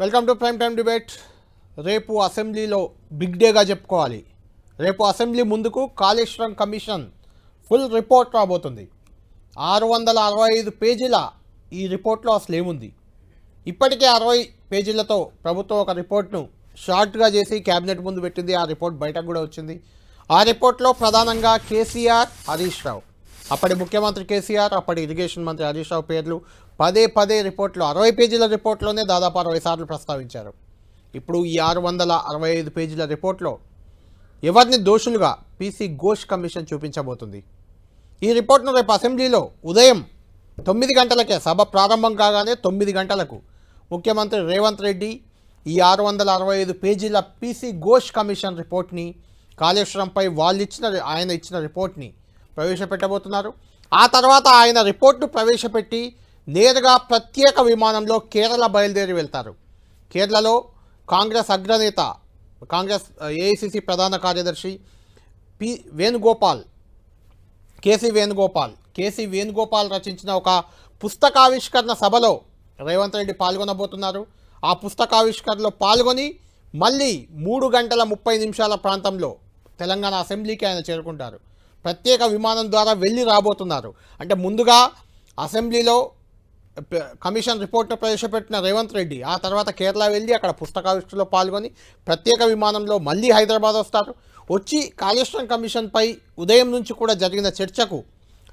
Welcome to prime time debate రేపు అసెంబ్లీలో big డేగా చెప్పుకోవాలి. రేపు అసెంబ్లీ ముందుకు కాళేశ్వరం కమిషన్ ఫుల్ రిపోర్ట్ రాబోతుంది. ఆరు వందల అరవై ఐదు పేజీల ఈ రిపోర్ట్లో అసలు ఏముంది? ఇప్పటికే అరవై పేజీలతో ప్రభుత్వం ఒక రిపోర్ట్ను షార్ట్గా చేసి క్యాబినెట్ ముందు పెట్టింది. ఆ రిపోర్ట్ బయటకు కూడా వచ్చింది. ఆ రిపోర్ట్లో ప్రధానంగా కేసీఆర్ హరీష్ రావు. అప్పటి ముఖ్యమంత్రి కేసీఆర్ అప్పటి ఇరిగేషన్ మంత్రి హరీష్ రావు పేర్లు పదే పదే రిపోర్ట్లో అరవై పేజీల రిపోర్ట్లోనే దాదాపు అరవై సార్లు ప్రస్తావించారు. ఇప్పుడు ఈ ఆరు వందల అరవై ఐదు పేజీల రిపోర్ట్లో ఎవరిని దోషులుగా పీసీ ఘోష్ కమిషన్ చూపించబోతుంది? ఈ రిపోర్ట్ను రేపు అసెంబ్లీలో ఉదయం తొమ్మిది గంటలకే సభ ప్రారంభం కాగానే తొమ్మిది గంటలకు ముఖ్యమంత్రి రేవంత్ రెడ్డి ఈ ఆరు వందల అరవై ఐదు పేజీల పీసీ ఘోష్ కమిషన్ రిపోర్ట్ని కాళేశ్వరంపై వాళ్ళు ఇచ్చిన ఆయన ఇచ్చిన రిపోర్ట్ని ప్రవేశపెట్టబోతున్నారు. ఆ తర్వాత ఆయన రిపోర్ట్ను ప్రవేశపెట్టి నేరుగా ప్రత్యేక విమానంలో కేరళ బయలుదేరి వెళ్తారు. కేరళలో కాంగ్రెస్ అగ్రనేత కాంగ్రెస్ ఏఐసిసి ప్రధాన కార్యదర్శి P Venugopal KC Venugopal KC Venugopal రచించిన ఒక పుస్తకావిష్కరణ సభలో రేవంత్ రెడ్డి పాల్గొనబోతున్నారు. ఆ పుస్తకావిష్కరణలో పాల్గొని మళ్ళీ మూడు గంటల ముప్పై నిమిషాల ప్రాంతంలో తెలంగాణ అసెంబ్లీకి ఆయన చేరుకుంటారు. ప్రత్యేక విమానం ద్వారా వెళ్ళి రాబోతున్నారు. అంటే ముందుగా అసెంబ్లీలో కమిషన్ రిపోర్ట్ను ప్రవేశపెట్టిన రేవంత్ రెడ్డి ఆ తర్వాత కేరళ వెళ్ళి అక్కడ పుస్తకావిష్కరణలో పాల్గొని ప్రత్యేక విమానంలో మళ్ళీ హైదరాబాద్ వస్తారు. వచ్చి కాళేశ్వరం కమిషన్పై ఉదయం నుంచి కూడా జరిగిన చర్చకు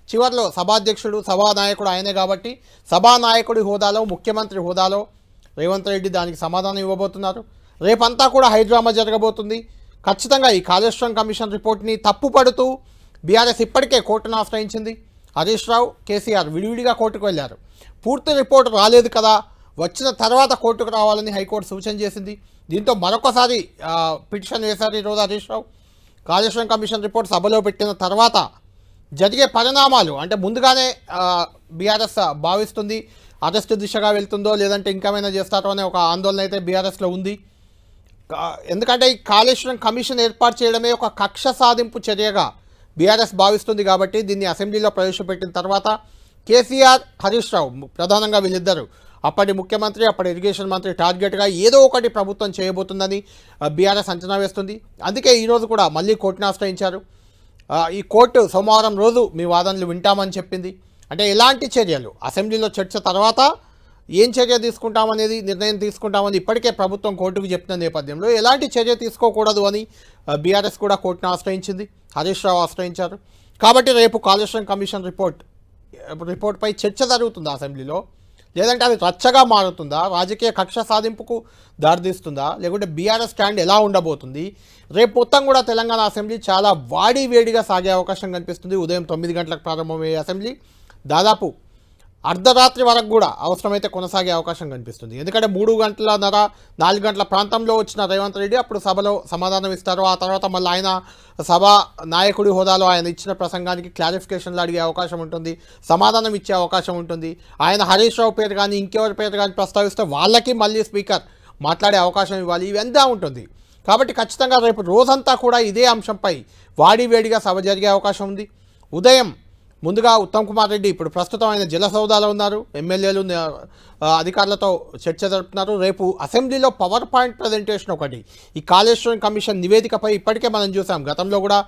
చివరిలో సభాధ్యక్షుడు సభానాయకుడు ఆయనే కాబట్టి సభానాయకుడి హోదాలో ముఖ్యమంత్రి హోదాలో రేవంత్ రెడ్డి దానికి సమాధానం ఇవ్వబోతున్నారు. రేపంతా కూడా హైడ్రామా జరగబోతుంది. ఖచ్చితంగా ఈ కాళేశ్వరం కమిషన్ రిపోర్ట్ని తప్పుపడుతూ బీఆర్ఎస్ ఇప్పటికే కోర్టును ఆశ్రయించింది. హరీష్ రావు కేసీఆర్ విడివిడిగా కోర్టుకు వెళ్ళారు పూర్తి రిపోర్ట్ రాలేదు కదా. వచ్చిన తర్వాత కోర్టుకు రావాలని హైకోర్టు సూచన చేసింది. దీంతో మరొకసారి పిటిషన్ వేశారు ఈరోజు హరీష్ రావు. కాళేశ్వరం కమిషన్ రిపోర్ట్ సభలో పెట్టిన తర్వాత జరిగే పరిణామాలు అంటే ముందుగానే బీఆర్ఎస్ భావిస్తుంది అరెస్ట్ దిశగా వెళ్తుందో లేదంటే ఇంకేమైనా చేస్తారో అనే ఒక ఆందోళన అయితే బీఆర్ఎస్లో ఉంది. ఎందుకంటే ఈ కాళేశ్వరం కమిషన్ ఏర్పాటు చేయడమే ఒక కక్ష సాధింపు చర్యగా బీఆర్ఎస్ భావిస్తుంది కాబట్టి దీన్ని అసెంబ్లీలో ప్రవేశపెట్టిన తర్వాత కేసీఆర్ హరీష్ రావు ప్రధానంగా వీళ్ళిద్దరు. అప్పటి ముఖ్యమంత్రి అప్పటి ఇరిగేషన్ మంత్రి టార్గెట్గా ఏదో ఒకటి ప్రభుత్వం చేయబోతుందని బీఆర్ఎస్ అంచనా వేస్తుంది. అందుకే ఈరోజు కూడా మళ్ళీ కోర్టును ఆశ్రయించారు. ఈ కోర్టు సోమవారం రోజు మీ వాదనలు వింటామని చెప్పింది. అంటే ఎలాంటి చర్యలు? అసెంబ్లీలో చర్చ తర్వాత ఏం చర్య తీసుకుంటామనేది నిర్ణయం తీసుకుంటామని ఇప్పటికే ప్రభుత్వం కోర్టుకు చెప్పిన నేపథ్యంలో ఎలాంటి చర్య తీసుకోకూడదు అని బీఆర్ఎస్ కూడా కోర్టును ఆశ్రయించింది. హరీష్ రావు ఆశ్రయించారు. కాబట్టి రేపు కాళేశ్వరం కమిషన్ రిపోర్ట్ రిపోర్ట్పై చర్చ జరుగుతుందా అసెంబ్లీలో? లేదంటే అది రచ్చగా మారుతుందా? రాజకీయ కక్ష సాధింపుకు దారితీస్తుందా? లేకుంటే బీఆర్ఎస్ స్టాండ్ ఎలా ఉండబోతుంది? రేపు మొత్తం కూడా తెలంగాణ అసెంబ్లీ చాలా వాడి వేడిగా సాగే అవకాశం కనిపిస్తుంది. ఉదయం తొమ్మిది గంటలకు ప్రారంభమయ్యే అసెంబ్లీ. దాదాపు అర్ధరాత్రి వరకు కూడా అవసరమైతే కొనసాగే అవకాశం కనిపిస్తుంది. ఎందుకంటే మూడు గంటల ధర నాలుగు గంటల ప్రాంతంలో వచ్చిన రేవంత్ రెడ్డి అప్పుడు సభలో సమాధానం ఇస్తారు. ఆ తర్వాత మళ్ళీ ఆయన సభ నాయకుడి హోదాలో ఆయన ఇచ్చిన ప్రసంగానికి క్లారిఫికేషన్లు అడిగే అవకాశం ఉంటుంది సమాధానం ఇచ్చే అవకాశం ఉంటుంది. ఆయన హరీష్ రావు పేరు కానీ ఇంకెవరి పేరు కానీ ప్రస్తావిస్తే వాళ్ళకి మళ్ళీ స్పీకర్ మాట్లాడే అవకాశం ఇవ్వాలి. ఇవంతా ఉంటుంది. కాబట్టి ఖచ్చితంగా రేపు రోజంతా కూడా ఇదే అంశంపై వాడి వేడిగా సభ జరిగే అవకాశం ఉంది. ఉదయం ముందుగా ఉత్తమ్ కుమార్ రెడ్డి ఇప్పుడు ప్రస్తుతం ఆయన జల సౌదాలో ఉన్నారు. ఎమ్మెల్యేలు అధికారులతో చర్చ జరుపుతున్నారు. రేపు అసెంబ్లీలో పవర్ పాయింట్ ప్రజెంటేషన్ ఒకటి. ఈ కాళేశ్వరం కమిషన్ నివేదికపై ఇప్పటికే మనం చూసాం. గతంలో కూడా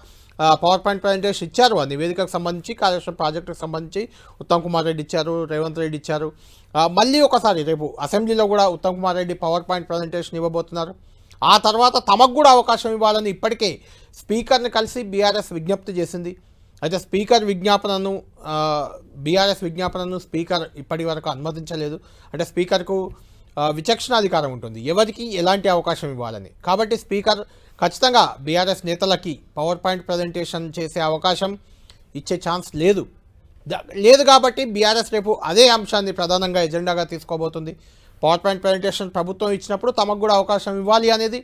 పవర్ పాయింట్ ప్రజెంటేషన్ ఇచ్చారు. ఆ నివేదికకు సంబంధించి కాళేశ్వరం ప్రాజెక్టుకు సంబంధించి ఉత్తమ్ కుమార్ రెడ్డి ఇచ్చారు రేవంత్ రెడ్డి ఇచ్చారు. మళ్ళీ ఒకసారి రేపు అసెంబ్లీలో కూడా Uttam Kumar Reddy power point presentation ఇవ్వబోతున్నారు. ఆ తర్వాత తమకు కూడా అవకాశం ఇవ్వాలని ఇప్పటికే స్పీకర్ని కలిసి బీఆర్ఎస్ విజ్ఞప్తి చేసింది. అయితే స్పీకర్ విజ్ఞాపనను బీఆర్ఎస్ విజ్ఞాపనను స్పీకర్ ఇప్పటి వరకు అనుమతించలేదు. అంటే స్పీకర్కు విచక్షణాధికారం విచక్షణ అధికారం ఉంటుంది. ఎవరికి ఎలాంటి అవకాశం ఇవ్వాలని. కాబట్టి స్పీకర్ ఖచ్చితంగా బీఆర్ఎస్ నేతలకి పవర్ పాయింట్ ప్రజెంటేషన్ చేసే అవకాశం ఇచ్చే ఛాన్స్ లేదు. లేదు కాబట్టి బీఆర్ఎస్ రేపు అదే అంశాన్ని ప్రధానంగా ఎజెండాగా తీసుకోబోతుంది. పవర్ పాయింట్ ప్రజెంటేషన్ ప్రభుత్వం ఇచ్చినప్పుడు తమకు కూడా అవకాశం ఇవ్వాలి అనేది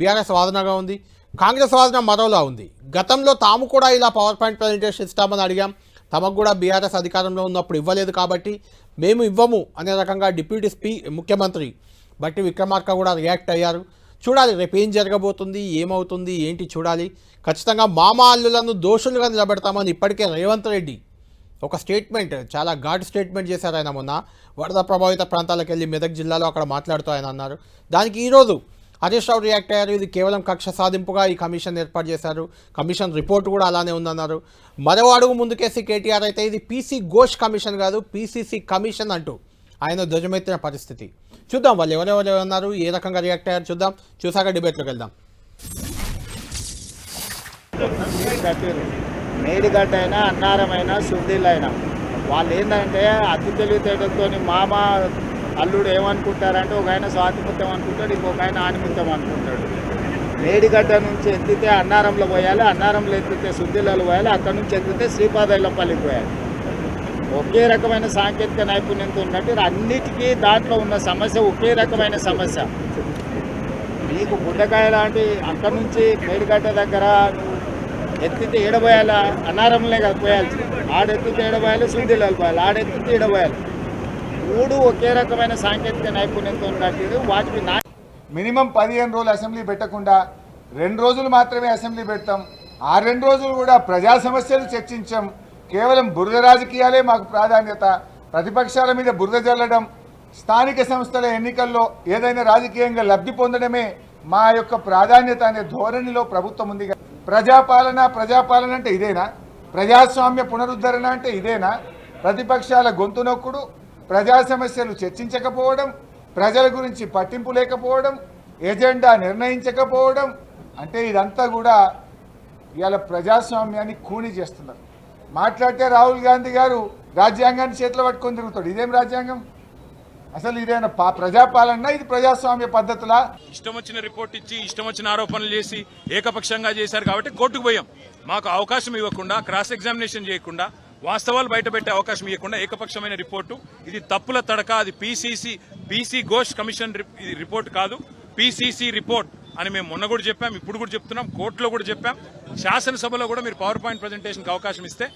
బీఆర్ఎస్ వాదనగా ఉంది. కాంగ్రెస్ వాదన మరోలా ఉంది. గతంలో తాము కూడా ఇలా పవర్ పాయింట్ ప్రజెంటేషన్ ఇస్తామని అడిగాం. తమకు కూడా బీఆర్ఎస్ అధికారంలో ఉన్నప్పుడు ఇవ్వలేదు కాబట్టి మేము ఇవ్వము అనే రకంగా డిప్యూటీ స్పీ ముఖ్యమంత్రి బట్టి విక్రమార్క కూడా రియాక్ట్ అయ్యారు. చూడాలి రేపు ఏం జరగబోతుంది ఏమవుతుంది ఏంటి చూడాలి. ఖచ్చితంగా మామ అల్లులను దోషులుగా నిలబెడతామని ఇప్పటికే రేవంత్ రెడ్డి ఒక స్టేట్మెంట్ చాలా ఘాట్ స్టేట్మెంట్ చేశారు ఆయన మొన్న. వరద ప్రభావిత ప్రాంతాలకు వెళ్ళి మెదక్ జిల్లాలో అక్కడ మాట్లాడుతూ ఆయన అన్నారు. దానికి ఈరోజు హరీష్ రావు రియాక్ట్ అయ్యారు. ఇది కేవలం కక్ష సాధింపుగా ఈ కమిషన్ ఏర్పాటు చేశారు. కమిషన్ రిపోర్ట్ కూడా అలానే ఉందన్నారు. మరో అడుగు ముందుకేసి కేటీఆర్ అయితే ఇది పీసీ ఘోష్ కమిషన్ కాదు పీసీసీ కమిషన్ అంటూ ఆయన ధ్వజమెత్తిన పరిస్థితి. చూద్దాం వాళ్ళు ఎవరెవరు ఉన్నారు ఏ రకంగా రియాక్ట్ అయ్యారు చూద్దాం. చూసాక డిబేట్లోకి వెళ్దాం. కట్టిరు మేడిగడ్డ అయినా అన్నారమైనా శుద్ధిలైనా వాళ్ళు ఏంటంటే అతి తెలివితేటలతో మామ అల్లుడు ఏమనుకుంటారంటే ఒక ఆయన స్వాతిముత్యం అనుకుంటాడు ఇంకొక ఆయన ఆనిముత్యం అనుకుంటాడు. మేడిగడ్డ నుంచి ఎత్తితే అన్నారంలో పోయాలి అన్నారంలో ఎత్తితే శుద్ధిలలో పోయాలి అక్కడ నుంచి ఎత్తితే శ్రీపాదైలపల్లికి పోయాలి. ఒకే రకమైన సాంకేతిక నైపుణ్యంతో ఉన్నట్టు అన్నిటికీ దాంట్లో ఉన్న సమస్య ఒకే రకమైన సమస్య. నీకు గుడ్డకాయ లాంటి అక్కడ నుంచి మేడిగడ్డ దగ్గర నువ్వు ఎత్తితే ఏడబోయాల అన్నారంలో కదా పోయాల్సి ఆడెత్తితే ఏడబోయాలి శుద్ధిలో పోయాలి ఆడెత్తితే ఏడబోయాలి మూడు ఒకే రకమైన సాంకేతిక నైపుణ్యంతో ఉన్నట్టు వాటికి నా మినిమం పదిహేను రోజులు అసెంబ్లీ పెట్టకుండా రెండు రోజులు మాత్రమే అసెంబ్లీ పెడతాం. ఆ రెండు రోజులు కూడా ప్రజా సమస్యలు చర్చించాం. కేవలం బురద రాజకీయాలే మాకు ప్రాధాన్యత. ప్రతిపక్షాల మీద బురద జల్లడం స్థానిక సంస్థల ఎన్నికల్లో ఏదైనా రాజకీయంగా లబ్ధి పొందడమే మా యొక్క ప్రాధాన్యత అనే ధోరణిలో ప్రభుత్వం ఉంది. ప్రజాపాలన ప్రజాపాలన అంటే ఇదేనా? ప్రజాస్వామ్య పునరుద్ధరణ అంటే ఇదేనా? ప్రతిపక్షాల గొంతు నొక్కుడు ప్రజా సమస్యలు చర్చించకపోవడం ప్రజల గురించి పట్టింపు లేకపోవడం ఎజెండా నిర్ణయించకపోవడం అంటే ఇదంతా కూడా ఇవాళ ప్రజాస్వామ్యాన్ని కూని చేస్తున్నారు. మాట్లాడితే రాహుల్ గాంధీ గారు రాజ్యాంగాన్ని చేతిలో పట్టుకొని తిరుగుతాడు. ఇదేం రాజ్యాంగం? అసలు ఇదేనా పా ప్రజాపాలన? ఇది ప్రజాస్వామ్య పద్ధతులా? ఇష్టం వచ్చిన రిపోర్ట్ ఇచ్చి ఇష్టం వచ్చిన ఆరోపణలు చేసి ఏకపక్షంగా చేశారు కాబట్టి కోర్టుకు పోయాం. మాకు అవకాశం ఇవ్వకుండా క్రాస్ ఎగ్జామినేషన్ చేయకుండా వాస్తవాలు బయటపెట్టే అవకాశం ఇవ్వకుండా ఏకపక్షమైన రిపోర్టు. ఇది తప్పుల తడక అది పీసీసీ పీసీ ఘోష్ కమిషన్ ఇది రిపోర్ట్ కాదు. పీసీసీ రిపోర్ట్ అని మేము మొన్న కూడా చెప్పాం ఇప్పుడు కూడా చెప్తున్నాం కోర్టులో కూడా చెప్పాం. శాసనసభలో కూడా మీరు పవర్ పాయింట్ ప్రజెంటేషన్కి అవకాశం ఇస్తే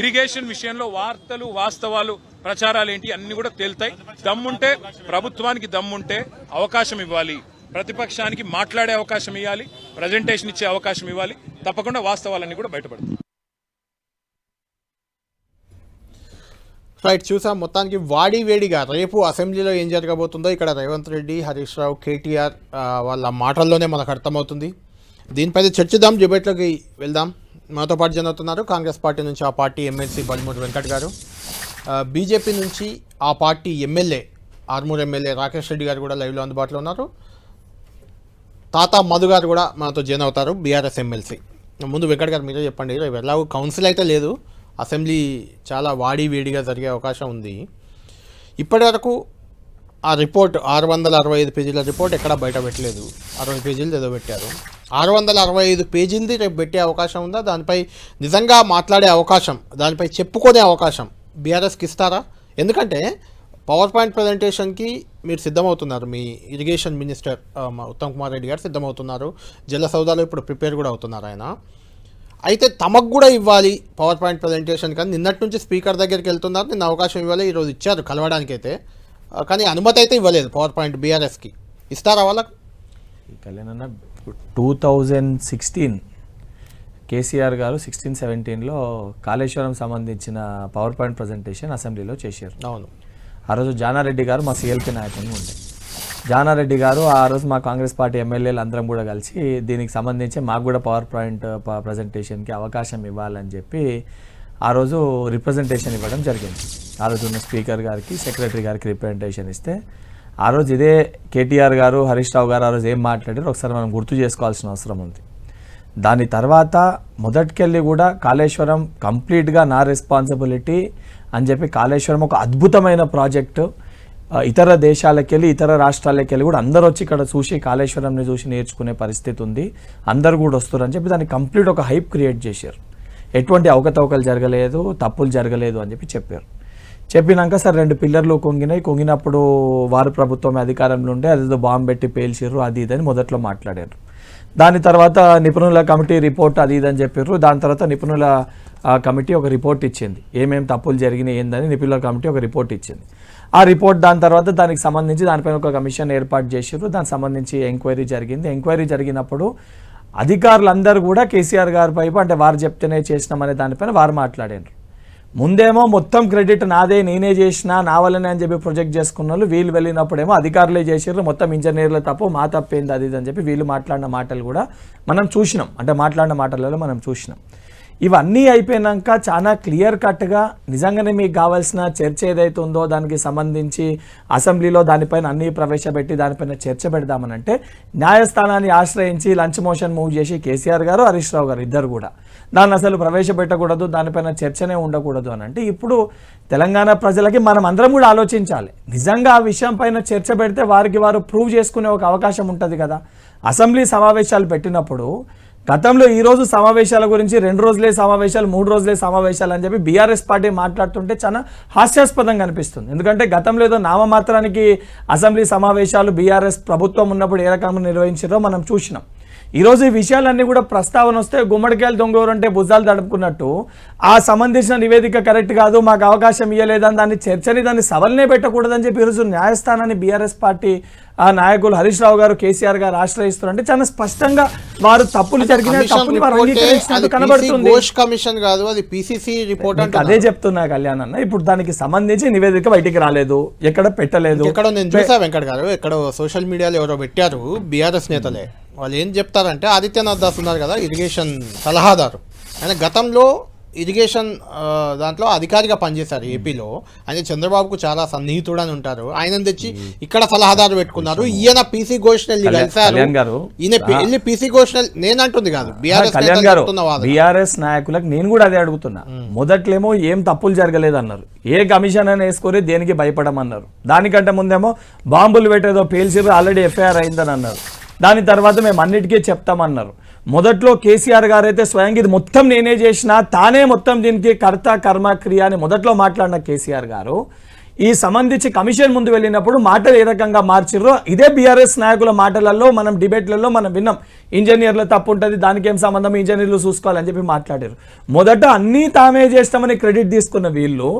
ఇరిగేషన్ విషయంలో వార్తలు వాస్తవాలు ప్రచారాలు ఏంటి అన్ని కూడా తేలుతాయి. దమ్ముంటే ప్రభుత్వానికి దమ్ముంటే అవకాశం ఇవ్వాలి. ప్రతిపక్షానికి మాట్లాడే అవకాశం ఇవ్వాలి ప్రజెంటేషన్ ఇచ్చే అవకాశం ఇవ్వాలి. తప్పకుండా వాస్తవాలన్నీ కూడా బయటపడతాయి. రైట్ చూసాం. మొత్తానికి వాడి వేడిగా రేపు అసెంబ్లీలో ఏం జరగబోతుందో ఇక్కడ రేవంత్ రెడ్డి హరీష్ రావు కేటీఆర్ వాళ్ళ మాటల్లోనే మనకు అర్థమవుతుంది. దీనిపై చర్చిద్దాం. డిబేట్లోకి వెళ్దాం. మాతో పాటు జనవుతున్నారు కాంగ్రెస్ పార్టీ నుంచి ఆ పార్టీ ఎమ్మెల్సీ బలిమూడి వెంకట్ గారు. బీజేపీ నుంచి ఆ party MLA Armoor MLA Rakesh Reddy గారు కూడా లైవ్లో అందుబాటులో ఉన్నారు. తాత మధు గారు కూడా మనతో జాయిన్ అవుతారు. BRS MLC. ముందు వెంకట్ గారు మీరే చెప్పండి. రేపు ఎలాగో కౌన్సిల్ అయితే లేదు. అసెంబ్లీ చాలా వాడి వేడిగా జరిగే అవకాశం ఉంది. ఇప్పటి వరకు ఆ రిపోర్ట్ ఆరు వందల అరవై ఐదు పేజీల రిపోర్ట్ ఎక్కడా బయట పెట్టలేదు. అరవై పేజీలు ఏదో పెట్టారు. ఆరు వందల అరవై ఐదు పేజీలది రేపు పెట్టే అవకాశం ఉందా? దానిపై నిజంగా మాట్లాడే అవకాశం దానిపై చెప్పుకునే అవకాశం బీఆర్ఎస్కి ఇస్తారా? ఎందుకంటే పవర్ పాయింట్ ప్రజెంటేషన్కి మీరు సిద్ధమవుతున్నారు. మీ ఇరిగేషన్ మినిస్టర్ ఉత్తమ్ కుమార్ రెడ్డి గారు సిద్ధమవుతున్నారు. జల సౌదాలో ఇప్పుడు ప్రిపేర్ కూడా అవుతున్నారు ఆయన. అయితే తమకు కూడా ఇవ్వాలి పవర్ పాయింట్ ప్రజెంటేషన్ కానీ నిన్నటి నుంచి స్పీకర్ దగ్గరికి వెళ్తున్నారు. నిన్న అవకాశం ఇవ్వాలి ఈరోజు ఇచ్చారు కలవడానికి అయితే ఆ, కానీ అనుమతి అయితే ఇవ్వలేదు పవర్ పాయింట్ బీఆర్ఎస్కి ఇస్తారా వాళ్ళకు? Kalyan two thousand sixteen KCR గారు సిక్స్టీన్ సెవెంటీన్లో కాళేశ్వరం సంబంధించిన పవర్ పాయింట్ ప్రజెంటేషన్ అసెంబ్లీలో చేశారు. అవును. ఆ రోజు జానారెడ్డి గారు మా సిఎల్పి నాయకులు ఉండే. జానారెడ్డి గారు ఆ రోజు మా కాంగ్రెస్ పార్టీ ఎమ్మెల్యేలు అందరం కూడా కలిసి దీనికి సంబంధించి మాకు కూడా పవర్ పాయింట్ ప్రజెంటేషన్కి అవకాశం ఇవ్వాలని చెప్పి ఆ రోజు రిప్రజెంటేషన్ ఇవ్వడం జరిగింది. ఆ రోజు ఉన్న స్పీకర్ గారికి సెక్రటరీ గారికి రిప్రజెంటేషన్ ఇస్తే ఆ రోజు ఇదే కేటీఆర్ గారు హరీష్ రావు గారు ఆ రోజు ఏం మాట్లాడారో ఒకసారి మనం గుర్తు చేసుకోవాల్సిన అవసరం ఉంది. దాని తర్వాత మొదటికెళ్ళి కూడా కాళేశ్వరం కంప్లీట్గా నా రెస్పాన్సిబిలిటీ అని చెప్పి కాళేశ్వరం ఒక అద్భుతమైన ప్రాజెక్టు ఇతర దేశాలకెళ్ళి ఇతర రాష్ట్రాలకెళ్ళి కూడా అందరూ వచ్చి ఇక్కడ చూసి కాళేశ్వరంని చూసి నేర్చుకునే పరిస్థితి ఉంది. అందరు కూడా వస్తారు అని చెప్పి దాన్ని కంప్లీట్ ఒక హైప్ క్రియేట్ చేశారు. ఎటువంటి అవకతవకలు జరగలేదు తప్పులు జరగలేదు అని చెప్పి చెప్పారు. చెప్పినాక సార్ రెండు పిల్లర్లు కొంగినాయి. కొంగినప్పుడు వారు ప్రభుత్వం అధికారంలో ఉండే అదేదో బాంబు పెట్టి పేల్చిర్రు అది ఇది అని మొదట్లో మాట్లాడారు. దాని తర్వాత నిపుణుల కమిటీ రిపోర్ట్ అది ఇది అని చెప్పారు దాని తర్వాత నిపుణుల కమిటీ ఒక రిపోర్ట్ ఇచ్చింది. ఏమేమి తప్పులు జరిగినాయి ఏందని నిపుణుల కమిటీ ఒక రిపోర్ట్ ఇచ్చింది. ఆ రిపోర్ట్ దాని తర్వాత దానికి సంబంధించి దానిపైన ఒక కమిషన్ ఏర్పాటు చేసారు దానికి సంబంధించి ఎంక్వైరీ జరిగింది. ఎంక్వైరీ జరిగినప్పుడు అధికారులందరూ కూడా కేసీఆర్ గారి వైపు అంటే వారు చెప్తేనే చేసినామనే దానిపైన వారు మాట్లాడారు ముందేమో మొత్తం క్రెడిట్ నాదే నేనే చేసిన నా వల్లనే అని చెప్పి ప్రొజెక్ట్ చేసుకున్న వాళ్ళు వీళ్ళు వెళ్ళినప్పుడేమో అధికారులే చేసారు మొత్తం ఇంజనీర్ల తప్పు మా తప్పేంది అది అని చెప్పి వీళ్ళు మాట్లాడిన మాటలు కూడా మనం చూసినాం. అంటే మాట్లాడిన మాటలలో మనం చూసినాం. ఇవన్నీ అయిపోయినాక చాలా క్లియర్ కట్గా నిజంగానే మీకు కావాల్సిన చర్చ ఏదైతే ఉందో దానికి సంబంధించి అసెంబ్లీలో దానిపైన అన్ని ప్రవేశపెట్టి దానిపైన చర్చ పెడదామనంటే న్యాయస్థానాన్ని ఆశ్రయించి లంచ్ మోషన్ మూవ్ చేసి కేసీఆర్ గారు హరీష్ రావు గారు ఇద్దరు కూడా. దాన్ని అసలు ప్రవేశపెట్టకూడదు దానిపైన చర్చనే ఉండకూడదు అని అంటే ఇప్పుడు తెలంగాణ ప్రజలకి మనం అందరం కూడా ఆలోచించాలి. నిజంగా ఆ విషయం పైన చర్చ పెడితే వారికి వారు ప్రూవ్ చేసుకునే ఒక అవకాశం ఉంటుంది కదా. అసెంబ్లీ సమావేశాలు పెట్టినప్పుడు గతంలో ఈ రోజు సమావేశాల గురించి రెండు రోజులే సమావేశాలు మూడు రోజులే సమావేశాలు అని చెప్పి బీఆర్ఎస్ పార్టీ మాట్లాడుతుంటే చాలా హాస్యాస్పదంగా అనిపిస్తుంది ఎందుకంటే గతంలో ఏదో నామమాత్రానికి అసెంబ్లీ సమావేశాలు బీఆర్ఎస్ ప్రభుత్వం ఉన్నప్పుడు ఏ రకంగా నిర్వహించారో మనం చూసినాం. ఈరోజు ఈ విషయాలన్నీ కూడా ప్రస్తావన వస్తే గుమ్మడికాయలు దొంగవరు అంటే భుజాలు తడుపుకున్నట్టు. ఆ సంబంధించిన నివేదిక కరెక్ట్ కాదు మాకు అవకాశం ఇవ్వలేదని దాన్ని చర్చని దాన్ని సవలనే పెట్టకూడదని చెప్పి ఈరోజు న్యాయస్థానాన్ని బీఆర్ఎస్ పార్టీ ఆ నాయకులు హరీష్ రావు గారు కేసీఆర్ గారు ఆశ్రయిస్తున్నారంటే చాలా స్పష్టంగా వారు తప్పులు జరిగిన వారు అంగీకరించినట్టు PC కనబడుతుంది. కమిషన్ కాదు అది పిసిసి రిపోర్ట్ అదే చెప్తున్నా కళ్యాణ్ అన్న ఇప్పుడు దానికి సంబంధించి నివేదిక బయటికి రాలేదు ఎక్కడ పెట్టలేదు. ఎక్కడో నేను చూసా వెంకట్ గారు ఎక్కడో సోషల్ మీడియాలో ఎవరో పెట్టారు బీఆర్ఎస్ నేతలే. వాళ్ళు ఏం చెప్తారంటే ఆదిత్యనాథ్ దాస్ ఉన్నారు కదా ఇరిగేషన్ సలహాదారు. ఆయన గతంలో ఇరిగేషన్ దాంట్లో అధికారిగా పనిచేశారు ఏపీలో. ఆయన చంద్రబాబుకు చాలా సన్నిహితుడు అని ఉంటారు. ఆయన తెచ్చి ఇక్కడ సలహాదారు పెట్టుకున్నారు. ఈయన పీసీ ఘోష్ వెళ్ళి కళ్యాణ్- కలిశారు. ఈయన పీసీ ఘోష్ నేనంటుంది కాదు బీఆర్ఎస్ కళ్యాణ్ గారు చెప్తున్న వాదన. బీఆర్ఎస్ నాయకులకు నేను కూడా అదే అడుగుతున్నా. మొదట్లేమో ఏం తప్పులు జరగలేదు అన్నారు ఏ కమిషన్ అని వేసుకొని దేనికి భయపడమన్నారు. దానికంటే ముందేమో బాంబులు పెట్టేదో పేల్చిర్రు ఆల్రెడీ ఎఫ్ఐఆర్ అయిందని అన్నారు. దాని తర్వాత మేము అన్నిటికీ చెప్తామన్నారు. మొదట్లో కేసీఆర్ గారు అయితే స్వయంగా ఇది మొత్తం నేనే చేసిన తానే మొత్తం దీనికి కర్త కర్మ క్రియ అని మొదట్లో మాట్లాడిన కేసీఆర్ గారు ఈ సంబంధించి కమిషన్ ముందు వెళ్ళినప్పుడు మాటలు ఏ రకంగా మార్చిర్రో ఇదే బీఆర్ఎస్ నాయకుల మాటలలో మనం డిబేట్లలో మనం విన్నాం. ఇంజనీర్ల తప్పు ఉంటుంది దానికి ఏం సంబంధం? ఇంజనీర్లు చూసుకోవాలని చెప్పి మాట్లాడారు. మొదట అన్నీ తామే చేస్తామని క్రెడిట్ తీసుకున్న వీళ్ళు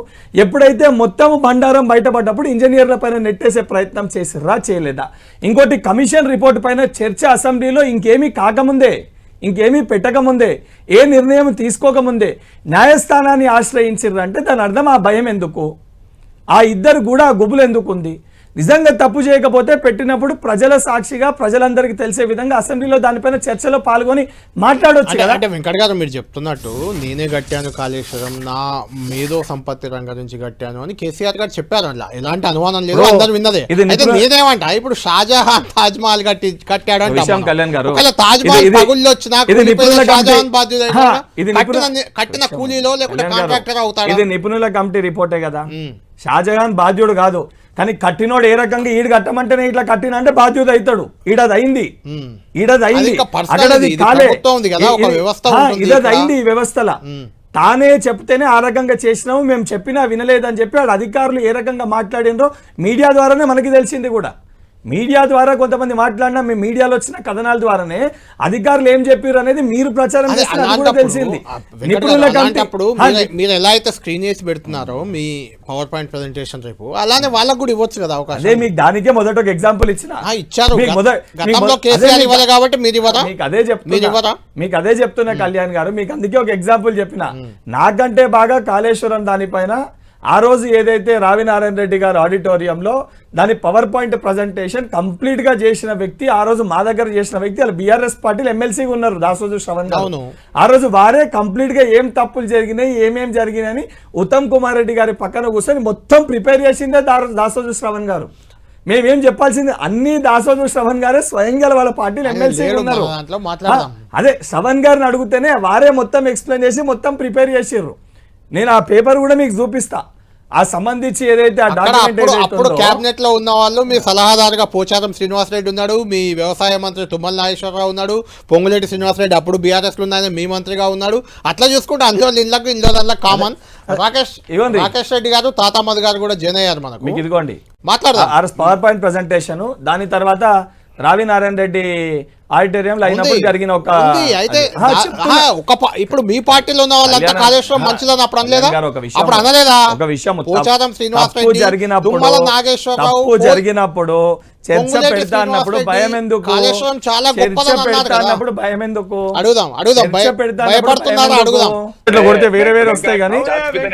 ఎప్పుడైతే మొత్తం బండారం బయటపడ్డప్పుడు ఇంజనీర్ల పైన నెట్టేసే ప్రయత్నం చేసిర్రా చేయలేదా? ఇంకోటి కమిషన్ రిపోర్ట్ పైన చర్చ అసెంబ్లీలో ఇంకేమీ కాకముందే ఇంకేమీ పెట్టకముందే ఏ నిర్ణయం తీసుకోకముందే న్యాయస్థానాన్ని ఆశ్రయించిర్రంటే దాని అర్థం ఆ భయం ఎందుకు? ఆ ఇద్దరు కూడా గుబులు ఎందుకు ఉంది? నిజంగా తప్పు చేయకపోతే పెట్టినప్పుడు ప్రజల సాక్షిగా ప్రజలందరికీ తెలిసే విధంగా అసెంబ్లీలో దానిపైన చర్చలో పాల్గొని మాట్లాడొచ్చు అంటే కదా. అంటే వెంకట్ గారు మీరు చెప్తున్నట్టు నేనే కట్టాను కాళేశ్వరం నా మేధో సంపత్తి రంగం నుంచి కట్టాను అని కేసీఆర్ గారు చెప్పారు అలా ఎలాంటి అనుమానం లేదు అందరు విన్నదే. అయితే నేనేమంట ఇప్పుడు షాజహాన్ తాజ్ మహల్ కట్టి కట్టాడు అంటాం. కళ్యాణ్ గారు. తాజ్ మహల్ పగుళ్ళు వచ్చినా షాజహాన్ కట్టిన కూలీలో లేకుంటే కాంట్రాక్టర్ అవుతాడా? ఇది నిపుణుల కమిటీ రిపోర్టే కదా. షాజహాన్ బాధ్యుడు కాదు. కానీ కట్టినోడు ఏ రకంగా ఈడు కట్టమంటేనే ఇట్లా కట్టిన అంటే బాధ్యుడు అవుతాడు. ఈడది అయింది ఈడది అయింది కాలే. ఇదది. అయింది ఈ వ్యవస్థల. తానే చెప్తేనే ఆ రకంగా చేసినాము మేము చెప్పినా వినలేదని చెప్పి ఆడ అధికారులు ఏ రకంగా మాట్లాడినరో మీడియా ద్వారానే మనకి తెలిసింది కూడా. మీడియా ద్వారా కొంతమంది మాట్లాడినా మీ మీడియాలో వచ్చిన కథనాల ద్వారానే అధికారులు ఏం చెప్పారు అనేది మీరు ప్రచారం తెలిసింది. అలాంటప్పుడు హా, మీరు- ఎలా అయితే స్క్రీన్ చేసి పెడుతున్నారో మీ పవర్ పాయింట్ ప్రెజెంటేషన్ రేపు అలానే వాళ్ళకు కూడా ఇవ్వచ్చు కదా అవకాశం. అదే మీకు దానికే మొదట ఒక ఎగ్జాంపుల్ ఇచ్చిన. ఇచ్చారు. కాబట్టి మీరు ఇవ్వరా? మీకు అదే చెప్తున్నా. మీకు అదే చెప్తున్నా కళ్యాణ్ గారు. మీకు అందుకే ఒక ఎగ్జాంపుల్ చెప్పిన. నాకంటే బాగా కాళేశ్వరం దానిపైన ఆ రోజు ఏదైతే రావినారాయణ రెడ్డి గారు ఆడిటోరియంలో దాని పవర్ పాయింట్ ప్రజెంటేషన్ కంప్లీట్గా చేసిన వ్యక్తి ఆ రోజు మా దగ్గర చేసిన వ్యక్తి వాళ్ళు బీఆర్ఎస్ పార్టీలు ఎమ్మెల్సీగా ఉన్నారు దాసోజు శ్రవణ్ గారు. ఆ రోజు వారే కంప్లీట్గా ఏం తప్పులు జరిగినాయి ఏమేం జరిగినాయని ఉత్తమ్ కుమార్ రెడ్డి గారి పక్కన కూర్చొని మొత్తం ప్రిపేర్ చేసిందే దాసోజు శ్రవణ్ గారు. మేమేం చెప్పాల్సింది అన్ని దాసోజు శ్రవణ్ గారే స్వయంగా వాళ్ళ పార్టీలు ఎమ్మెల్సీ ఉన్నారు. అదే శ్రవణ్ గారిని అడిగితేనే వారే మొత్తం ఎక్స్ప్లెయిన్ చేసి మొత్తం ప్రిపేర్ చేసిర్రు. నేను ఆ పేపర్ కూడా మీకు చూపిస్తా ఆ సంబంధించి ఏదైతే ఆ అక్కడ డాక్యుమెంట్ అప్పుడు కేబినెట్లో ఉన్న వాళ్ళు మీ సలహాదారుగా పోచారం శ్రీనివాసరెడ్డి ఉన్నాడు మీ వ్యవసాయ మంత్రి తుమ్మల నాగేశ్వరరావు ఉన్నాడు పొంగులేటి శ్రీనివాసరెడ్డి అప్పుడు బీఆర్ఎస్లో ఉన్నాయని మీ మంత్రిగా ఉన్నాడు అట్లా చూసుకుంటే అందులో ఇళ్ళకు దాంట్లో కామన్ రాకేష్. రాకేష్ రెడ్డి గారు తాతామద్ గారు కూడా జాయిన్ అయ్యారు మనకు మీకు ఇదిగోండి మాట్లాడదాం పవర్ పాయింట్ ప్రజెంటేషన్ దాని తర్వాత రావి నారాయణ రెడ్డి ఆడిటోరియంలో అయినప్పుడు. జరిగిన ఒక. అయితే ఇప్పుడు మీ పార్టీలో ఉన్న వాళ్ళంతా కాళేశ్వరం మంచిదని అప్పుడు అనలేదా? ఒక విషయం- అప్పుడు అనలేదా? ఒక విషయం పోచారం శ్రీనివాస్ జరిగినప్పుడు నాగేశ్వరరావు జరిగినప్పుడు చర్చ పెడతా అన్నప్పుడు భయం ఎందుకు? కాళేశ్వరం చాలా గొప్పదని పెడతా. అన్నప్పుడు భయం ఎందుకు? అడుగుదాం అడుగుదాం. భయపడుతున్నారా? అడుగుదాం. ఇట్లా కొడితే వేరే వేరే వస్తాయి కానీ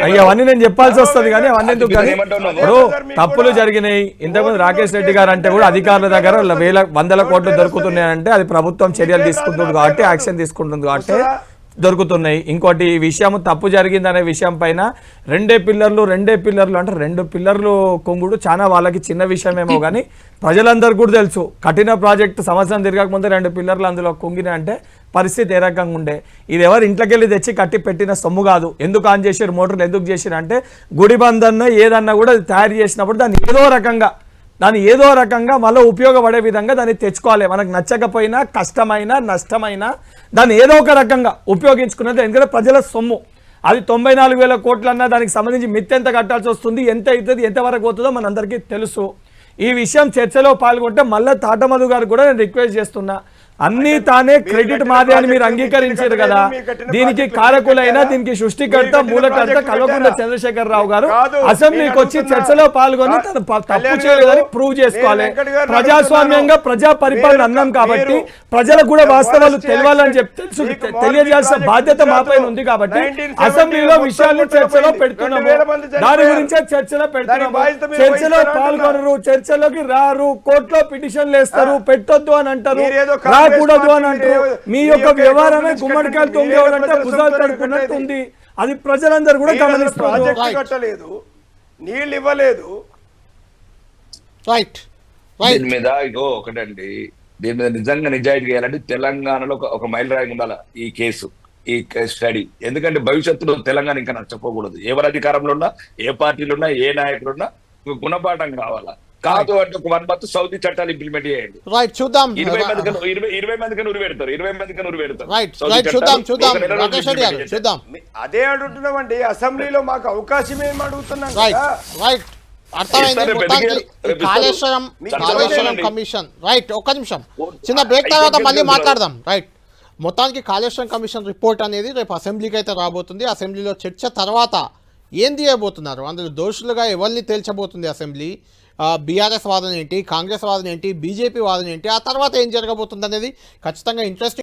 అయ్యా అవన్నీ నేను చెప్పాల్సి వస్తుంది కానీ అవన్నీ ఎందుకు కానీ ఇప్పుడు తప్పులు జరిగినాయి. ఇంతకుముందు రాకేష్ రెడ్డి గారు అంటే కూడా అధికారుల దగ్గర వేల వందల కోట్లు దొరుకుతున్నాయంటే అది ప్రభుత్వం చర్యలు తీసుకుంటుంది కాబట్టి యాక్షన్ తీసుకుంటుంది కాబట్టి దొరుకుతున్నాయి. ఇంకోటి ఈ విషయం తప్పు జరిగిందనే విషయం పైన రెండే పిల్లర్లు రెండే పిల్లర్లు అంటే రెండు పిల్లర్లు కొంగుడు చాలా వాళ్ళకి చిన్న విషయమేమో కానీ ప్రజలందరికీ కూడా తెలుసు. కఠిన ప్రాజెక్టు సంవత్సరం తిరగక ముందే రెండు పిల్లర్లు అందులో కుంగిన అంటే పరిస్థితి ఏ రకంగా ఉండే? ఇది ఎవరు ఇంట్లోకి వెళ్ళి తెచ్చి కట్టి పెట్టిన సొమ్ము కాదు. ఎందుకు ఆన్ చేసారు మోటార్లు ఎందుకు చేసారు అంటే గుడి బందన్న ఏదన్నా కూడా తయారు చేసినప్పుడు దాన్ని ఏదో రకంగా దాన్ని ఏదో రకంగా మళ్ళీ ఉపయోగపడే విధంగా దాన్ని తెచ్చుకోవాలి. మనకు నచ్చకపోయినా కష్టమైనా నష్టమైనా దాన్ని ఏదో ఒక రకంగా ఉపయోగించుకున్నది. ఎందుకంటే ప్రజల సొమ్ము. అది తొంభై నాలుగు వేల కోట్లన్నా దానికి సంబంధించి మిత్తెంత కట్టాల్సి వస్తుంది ఎంత అవుతుంది ఎంతవరకు అవుతుందో మనందరికీ తెలుసు. ఈ విషయం చర్చలో పాల్గొంటే మళ్ళీ తాటమధు గారు కూడా నేను రిక్వెస్ట్ చేస్తున్నా. అన్నీ తానే క్రెడిట్ మాదే అని మీరు అంగీకరించారు కదా. దీనికి కారకులైన దీనికి సృష్టికర్త మూలకర్త కల్వకుంట్ల చంద్రశేఖర్ రావు గారు అసెంబ్లీకి వచ్చి చర్చలో పాల్గొని తను తప్పు చేయలేదని ప్రూవ్ చేసుకోవాలి. ప్రజాస్వామ్యంగా ప్రజా పరిపాలన అన్నాం కాబట్టి ప్రజలకు కూడా వాస్తవాలు తెలియాలని చెప్పి తెలుసు. తెలియజేయాల్సిన బాధ్యత మాపైన ఉంది కాబట్టి అసెంబ్లీలో విషయాన్ని చర్చలో పెడుతున్నాము. దాని గురించే చర్చలో పెడుతున్నాము. చర్చలో పాల్గొనరు. చర్చలోకి రారు. కోర్టులో పిటిషన్లు వేస్తారు. పెట్టొద్దు అని అంటారు. రాకూడదు అని పార్టీ మీ యొక్క వ్యవహారమే ఎకనామిక్స్ గుమ్మడికాయలు కట్టండి. తొంగేవాడంటే వేరే భుజాలు తడుపుకున్నట్టు. ఉంది. అది ప్రజలందరూ కూడా Right. కట్టలేదు. నీళ్ళు ఇవ్వలేదు. రైట్ రైట్ దీని మీద ఇగో ఒకటండి. దీని మీద నిజంగా నిజాయితీ చేయాలంటే తెలంగాణలో ఒక- ఒక మైల్ రాయి ఉండాలి ఈ కేసు ఈ స్టడీ. ఎందుకంటే భవిష్యత్తులో తెలంగాణ ఇంకా నష్టపోకూడదు ఎవరు అధికారంలో ఉన్నా ఏ పార్టీలు ఉన్నా ఏ నాయకులు ఉన్నా ఒక గుణపాఠం కావాలా? కాదు అంటే ఒక వన్ మంత్ సౌదీ చట్టాలు ఇంప్లిమెంట్ చేయండి. రైట్ చూద్దాం. ఇరవై మందికి ఇరవై ఇరవై మందికి నూరు పెడతారు ఇరవై మందికి నూరు పెడతారు. రైట్ రైట్ చూద్దాం చూద్దాం. రాకేష్ రెడ్డి గారు చూద్దాం. అదే అడుగుతున్నామండి అసెంబ్లీలో మాకు అవకాశం ఏం అడుగుతున్నాం రైట్ కదా రైట్ అర్థమైంది. కాళేశ్వరం కాళేశ్వరం. కమిషన్. రైట్ ఒక్క నిమిషం. ఓ- చిన్న బ్రేక్ తర్వాత మళ్ళీ. మాట్లాడదాం. రైట్ మొత్తానికి కాళేశ్వరం కమిషన్ రిపోర్ట్ అనేది రేపు అసెంబ్లీకి అయితే రాబోతుంది. అసెంబ్లీలో చర్చ తర్వాత ఏం తీయబోతున్నారు? అందులో దోషులుగా ఎవరిని తేల్చబోతుంది అసెంబ్లీ? బీఆర్ఎస్ వాదన ఏంటి కాంగ్రెస్ వాదన ఏంటి బీజేపీ వాదన ఏంటి ఆ తర్వాత ఏం జరగబోతుంది అనేది ఖచ్చితంగా ఇంట్రెస్టింగ్